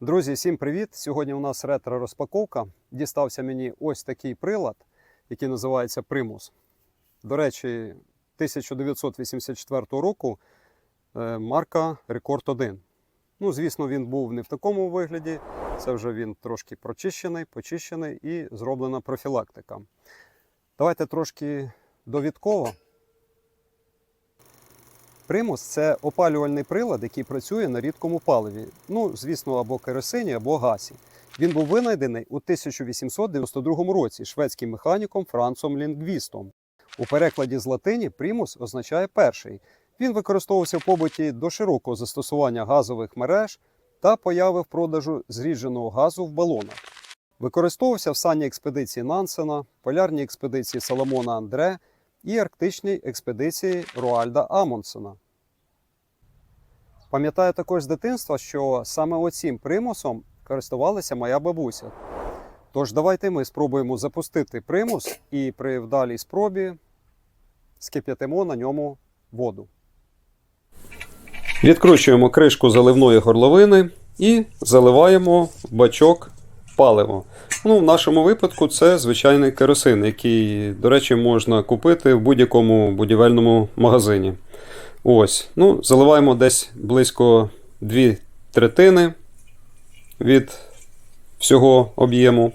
Друзі, всім привіт! Сьогодні у нас ретро розпаковка. Дістався мені ось такий прилад, який називається Primus. До речі, 1984 року е, марка Рекорд 1. Ну, звісно, він був не в такому вигляді. Це вже він трошки прочищений, почищений і зроблена профілактика. Давайте трошки довідково. Примус це опалювальний прилад, який працює на рідкому паливі. Ну, звісно, або керосині, або газі. Він був винайдений у 1892 році шведським механіком Францом Лінгвістом. У перекладі з латині примус означає перший. Він використовувався в побуті до широкого застосування газових мереж та появи в продажу зрідженого газу в балонах. Використовувався в санній експедиції Нансена, полярній експедиції Соломона Андре і арктичній експедиції Руальда Амундсена. Пам'ятаю також з дитинства, що саме оцім примусом користувалася моя бабуся. Тож давайте ми спробуємо запустити примус і при вдалій спробі скип'ятимо на ньому воду. Відкручуємо кришку заливної горловини і заливаємо бачок паливо. Ну, в нашому випадку це звичайний керосин, який, до речі, можна купити в будь-якому будівельному магазині. Ось. Ну, Заливаємо десь близько 2 третини від всього об'єму.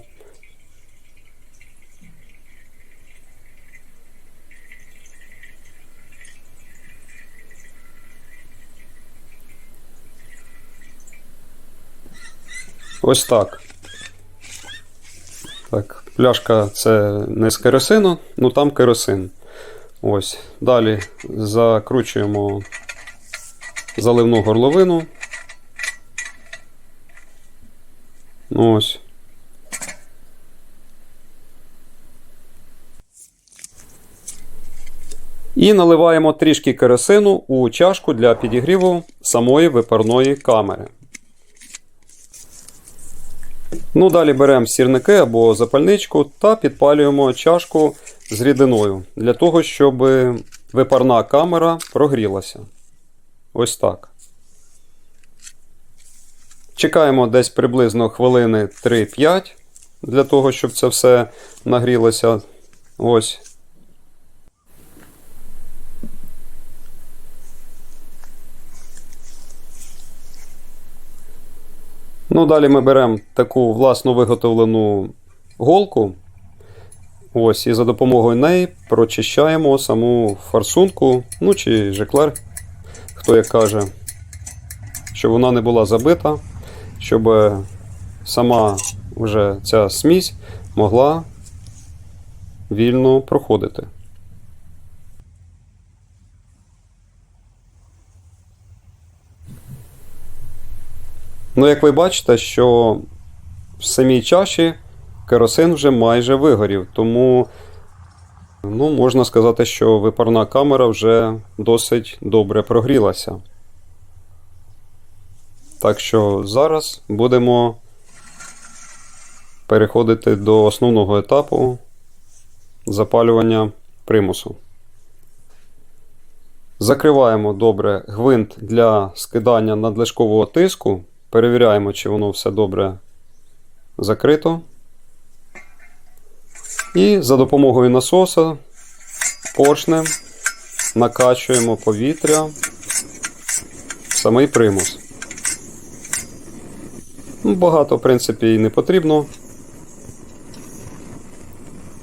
Ось так. Так, пляшка це не з керосину, ну там керосин. Ось. Далі закручуємо заливну горловину. Ну, Ось. І наливаємо трішки керосину у чашку для підігріву самої випарної камери. Ну, Далі беремо сірники або запальничку та підпалюємо чашку з рідиною для того, щоб випарна камера прогрілася. Ось так. Чекаємо десь приблизно хвилини 3-5 для того, щоб це все нагрілося. Ось. Ну, Далі ми беремо таку власно виготовлену голку. Ось, І за допомогою неї прочищаємо саму форсунку, ну чи жеклер, хто як каже, щоб вона не була забита, щоб сама вже ця смісь могла вільно проходити. Ну, як ви бачите, що в самій чаші керосин вже майже вигорів, тому ну, можна сказати, що випарна камера вже досить добре прогрілася. Так що зараз будемо переходити до основного етапу запалювання примусу. Закриваємо добре гвинт для скидання надлишкового тиску. Перевіряємо, чи воно все добре закрито. І за допомогою насоса поршнем накачуємо повітря в самий примус. Ну, Багато, в принципі, і не потрібно.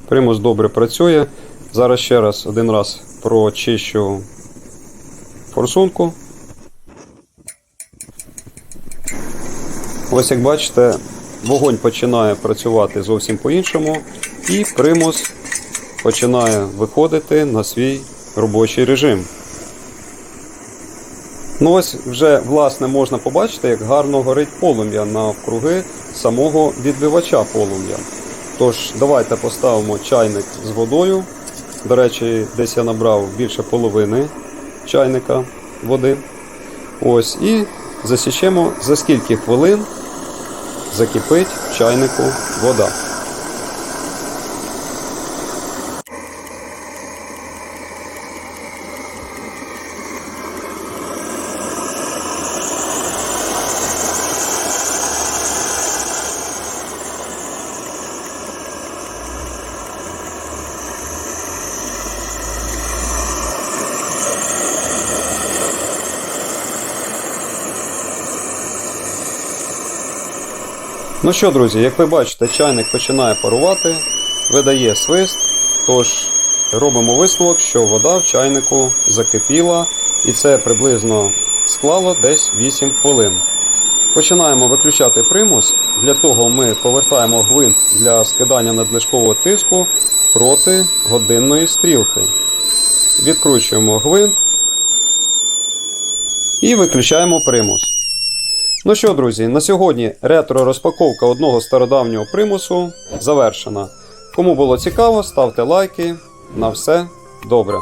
Примус добре працює. Зараз ще раз один раз прочищу форсунку. Ось як бачите, вогонь починає працювати зовсім по-іншому, і примус починає виходити на свій робочий режим. Ну ось вже власне можна побачити, як гарно горить полум'я навкруги самого відбивача полум'я. Тож, давайте поставимо чайник з водою. До речі, десь я набрав більше половини чайника води. Ось, І засічемо за скільки хвилин закипить в чайнику вода. Ну що, друзі, як ви бачите, чайник починає парувати, видає свист, тож робимо висновок, що вода в чайнику закипіла, і це приблизно склало десь 8 хвилин. Починаємо виключати примус. Для того ми повертаємо гвинт для скидання надлишкового тиску проти годинної стрілки. Відкручуємо гвинт і виключаємо примус. Ну що, друзі, на сьогодні ретро розпаковка одного стародавнього примусу завершена. Кому було цікаво, ставте лайки. На все добре.